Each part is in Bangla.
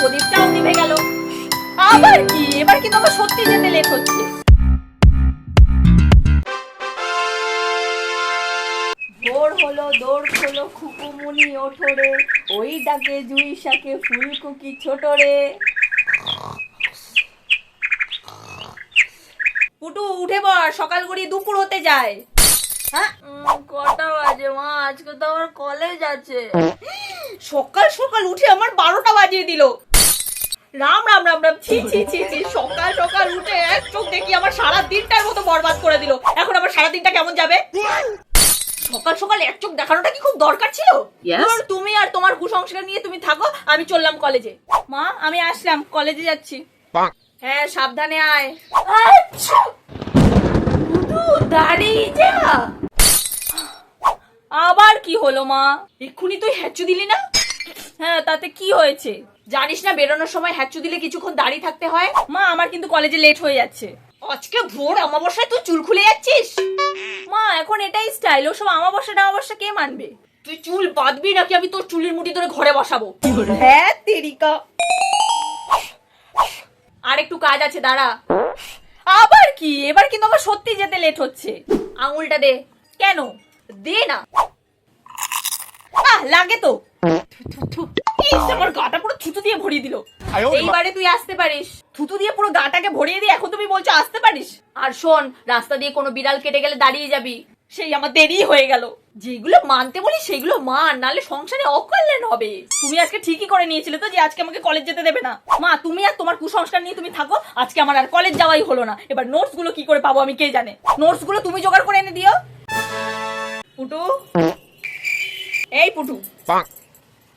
প্রদীপটাও নিভে গেল। আবার কি? এবার কিন্তু আমার সত্যি যেতে লেট হচ্ছে। ভোর হলো দৌড় হলো খুকুমুনি ওঠরে ওই ডাকে জুই শাকে ফুলকুকি ছোট রে। পুটু, উঠে পড় সকাল করি দুপুর হতে যায়। হ্যাঁ কটা বাজে মা? আজকে তো আমার কলেজ আছে। সকাল সকাল উঠে আমার বারোটা বাজিয়ে দিল। রাম রাম রাম রাম ছি ছি ছি ছি সকাল সকাল উঠে এক চোখ দেখি আমার সারা দিনটার মতো বরবাদ করে দিল। এখন আমার সারা দিনটা কেমন যাবে? সকাল সকাল এক চোখ দেখানোটা কি খুব দরকার ছিল? তুমি আর তোমার কুসংস্কার নিয়ে তুমি থাকো আমি চললাম কলেজে। মা আমি আসলাম কলেজে যাচ্ছি। হ্যাঁ সাবধানে আয়। আচ্ছা! দাঁড়িয়ে যা। আবার কি হলো মা? এক্ষুনি তুই হ্যাচু দিলি না? হ্যাঁ তাতে কি হয়েছে? জানিস না, বেরোনোর সময় হ্যাচু দিলে কিছুক্ষণ দাঁড়িয়ে থাকতে হয়। মা, আমার কিন্তু কলেজে লেট হয়ে যাচ্ছে। আজকে ভোর অমাবস্যায় তুই চুল খুলে যাচ্ছিস? মা, এখন এটাই স্টাইল ওসব আমাবস্যা টামাবস্যা কে মানবে? তুই চুল বাঁধবি নাকি আমি তোর চুলের মুঠি ধরে ঘরে বসাবো? হ্যাঁ তেরিকা। আর একটু কাজ আছে, দাঁড়া। আবার কি? এবার কিন্তু আমার সত্যি যেতে লেট হচ্ছে। আঙুলটা দে। কেন? দে না। আহ, লাগে তো। ইস, আমার গাটা পুরো থুতু দিয়ে ভরিয়ে দিল। এইবারে তুই আসতে পারিস। থুতু দিয়ে পুরো গাটাকে ভরিয়ে দিয়ে এখন তুমি বলছো আসতে পারিস? আর শোন রাস্তা দিয়ে কোনো বিড়াল কেটে গেলে দাঁড়িয়ে যাবি। সেই আমার দেরি হয়ে গেল। যেগুলো মানতে বলি সেগুলো মান নালে সংসারে অকল্যাণ হবে। তুমি আজকে ঠিকই করে নিয়েছিলে তো যে আজকে আমাকে কলেজ যেতে দেবে না। মা তুমি আর তোমার কুসংস্কার নিয়ে তুমি থাকো আজকে আমার আর কলেজ যাওয়াই হলো না। এবার নোটসগুলো কি করে পাবো আমি কে জানে? নোটসগুলো তুমি জোগাড় করে এনে দিও। পুটু? এই পুটু।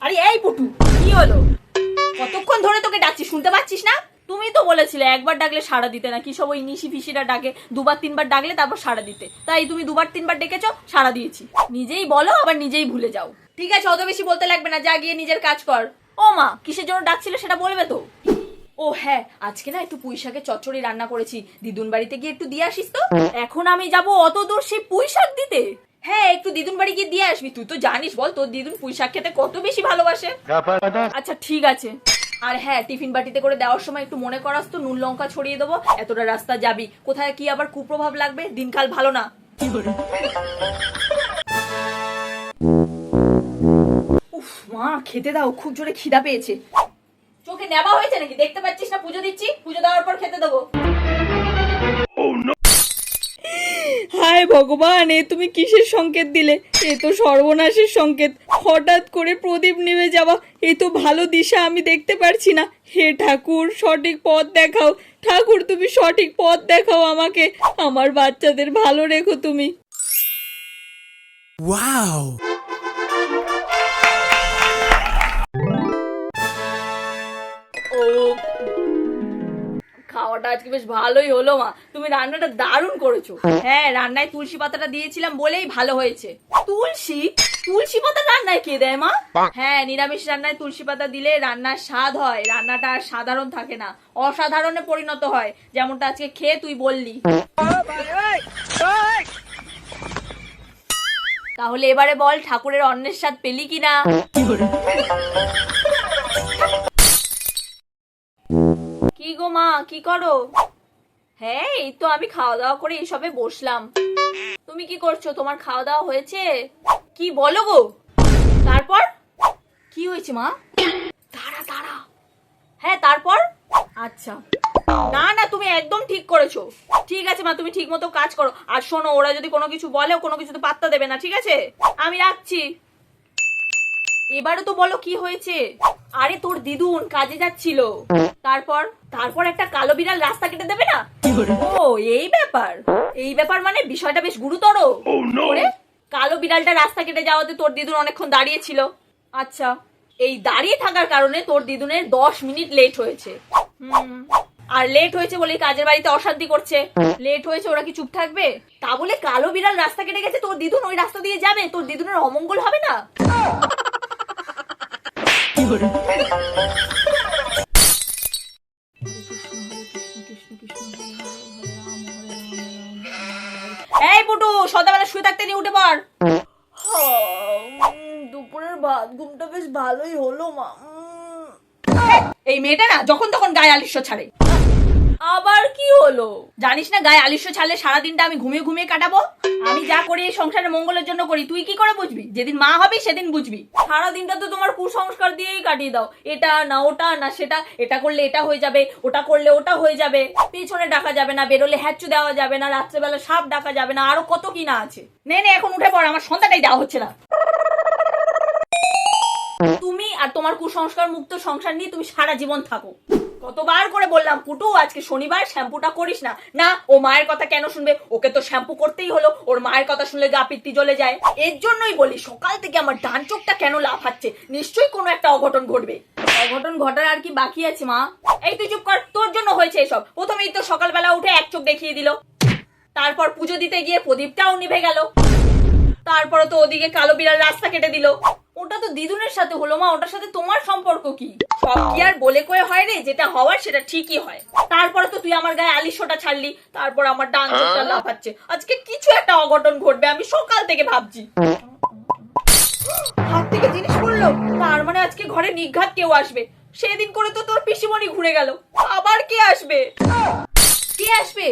আরে এই পুটু, কি হলো? কতক্ষণ ধরে তোকে ডাকছি, শুনতে পাচ্ছিস না? তুমি তো বলেছিলে একবার ডাকলে সাড়া দিতে না কি সব ওই নিশি ফিসিরা ডাকে, দুবার তিনবার ডাকলে তারপর সাড়া দিতে। তাই তুমি দুবার তিনবার ডেকেছো, সাড়া দিয়েছি। নিজেই বলো, আবার নিজেই ভুলে যাও। ঠিক আছে, অত বেশি বলতে লাগবে না, যা গিয়ে নিজের কাজ কর। ও মা, কিসের জন্য ডাকছিলে সেটা বলবে তো? ও হ্যাঁ আজকে না একটু পুঁই শাকের চচ্চড়ি রান্না করেছি। দিদুন বাড়িতে গিয়ে একটু দিয়ে আসিস তো? এখন আমি যাব অত দূর সেই পুঁই শাক দিতে। হ্যাঁ একটু দিদুন বাড়ি গিয়ে দিয়ে আসবি। তুই তো জানিস বল তোর দিদুন পুঁই শাক খেতে কত বেশি ভালোবাসে। আচ্ছা ঠিক আছে। আর হ্যাঁ টিফিন বাটিতে করে দেওয়ার সময় একটু মনে করাস তো নুন লঙ্কা ছড়িয়ে দেবো এতটা রাস্তা যাবি। কোথায় কি আবার কুপ্রভাব লাগবে? দিনকাল ভালো না। উফ মা খেতে দাও খুব জোরে খিদা পেয়েছে। চোখে নেওয়া হয়েছে নাকি? দেখতে পাচ্ছিস না পুজো দিচ্ছি পুজো দেওয়ার পর খেতে দেবো। হায় ভগবান, এ তুমি কিসের সংকেত দিলে? এ তো সর্বনাশের সংকেত। হঠাৎ করে প্রদীপ নেমে যাওয়া, এ তো ভালো দিশা আমি দেখতে পারছি না। হে ঠাকুর, সঠিক পথ দেখাও। ঠাকুর, তুমি সঠিক পথ দেখাও আমাকে। আমার বাচ্চাদের ভালো রেখো তুমি। Wow! খাওয়াটা আজকে বেশ ভালোই হলো মা। তুমি রান্নাটা দারুণ করেছ। হ্যাঁ। রান্নায় তুলসী পাতাটা দিয়েছিলাম বলেই ভালো হয়েছে। তুলসী? তুলসী পাতা রান্নায় কে দেয় মা? হ্যাঁ নিরামিষ রান্নায় তুলসী পাতা দিলে রান্নার স্বাদ হয়। রান্নাটা আর সাধারণ থাকে না অসাধারণে পরিণত হয়। যেমনটা আজকে খেয়ে তুই বললি। তাহলে এবারে বল ঠাকুরের অন্নের স্বাদ পেলি কিনা? কি গো মা, কি করো? হ্যাঁ এই তো আমি খাওয়া দাওয়া করে এইসবে বসলাম। তুমি কি করছ? তোমার খাওয়া দাওয়া হয়েছে? কি বলো গো? তারপর? কি হয়েছে মা? দাঁড়া দাঁড়া। হ্যাঁ তারপর? আচ্ছা। না না, তুমি একদম ঠিক করেছ। ঠিক আছে মা, তুমি ঠিক মতো কাজ করো। আর শোনো, ওরা যদি কোনো কিছু বলে, কোনো কিছুতে পাত্তা দেবে না, ঠিক আছে? আমি রাখছি। এবারে তো বলো কি হয়েছে? আরে তোর দিদুন কাজে যাচ্ছিল। তারপর তারপর একটা কালো বিড়াল রাস্তা কেটে দেবে না? ও এই ব্যাপার। এই ব্যাপার মানে বিষয়টা বেশ গুরুতর। ওরে, কালো বিড়ালটা রাস্তা কেটে যাওয়াতে তোর দিদুন অনেকক্ষণ দাঁড়িয়ে ছিল আচ্ছা এই দাঁড়িয়ে থাকার কারণে তোর দিদুনের দশ মিনিট লেট হয়েছে। হুম আর লেট হয়েছে বলে কাজের বাড়িতে অশান্তি করছে। লেট হয়েছে ওরা কি চুপ থাকবে? তা বলে কালো বিড়াল রাস্তা কেটে গেছে তোর দিদুন ওই রাস্তা দিয়ে যাবে? তোর দিদুনের অমঙ্গল হবে না? এই পুটু সন্ধ্যাবেলা শুয়ে থাকতে নিয়ে উঠে পড়। দুপুরের ভাত ঘুমটা বেশ ভালোই হলো মা। এই মেয়েটা না যখন তখন গায়ে আলিশ্য ছাড়ে। আবার কি হলো? জানিস না গায়ে আলিস্য ছাড়লে সারাদিনটা আমি ঘুমিয়ে ঘুমিয়ে কাটাবো? আমি যা করি এই সংসারে মঙ্গলের জন্য করি। তুই কি করে বুঝবি? যেদিন মা হবি, সেদিন বুঝবি। সারাদিনটা তো তোমার কুসংস্কার দিয়েই কাটিয়ে দাও। এটা না ওটা, না সেটা। এটা করলে এটা হয়ে যাবে, ওটা করলে ওটা হয়ে যাবে। পিছনে ডাকা যাবে না, বেরোলে হ্যাচু দেওয়া যাবে না, রাত্রেবেলা সাপ ডাকা যাবে না, আরও কত কি না আছে। নে নে, এখন উঠে পড়, আমার সন্ধ্যাটাই দেওয়া হচ্ছে না। তুমি আর তোমার কুসংস্কার মুক্ত সংসার নিয়ে তুমি সারা জীবন থাকো। কতবার করে বললাম, পুটু, আজকে শনিবার, শ্যাম্পুটা করিস না। না, ও মায়ের কথা কেন শুনবে? ওকে তো শ্যাম্পু করতেই হলো। ওর মায়ের কথা শুনলে গা পিত্তি জ্বলে যায়। এর জন্যই বলি, সকাল থেকে আমার ডান চোখটা কেন লাফাচ্ছে? নিশ্চয়ই কোনো একটা অঘটন ঘটবে। অঘটন ঘটার আর কি বাকি আছে, মা? এই তুই চুপ কর, তোর জন্য হয়েছে এসব। প্রথমেই তো সকালবেলা উঠে এক চোখ দেখিয়ে দিল। তারপর পুজো দিতে গিয়ে প্রদীপটাও নিভে গেল। তারপরে তো ওদিকে কালো বিড়াল রাস্তা কেটে দিল। ওটা তো দিদুনের সাথে হলো মা ওটার সাথে তোমার সম্পর্ক কি? সব কি আর বলে কয়ে হয় রে? যেটা হওয়ার সেটা ঠিকই হয়। তারপরে তো তুই আমার গায়ে আলিশটা ছাড়লি তারপর আমার ডান চোখটা লাফাচ্ছে। আজকে কিছু একটা অঘটন ঘটবে আমি সকাল থেকে ভাবছি। হাত থেকে জিনিস পড়ল? তার মানে আজকে ঘরে নিঘাত কেউ আসবে। সেদিন করে তো তোর পিসিমণি ঘুরে গেল। আবার কে আসবে? কে আসবে?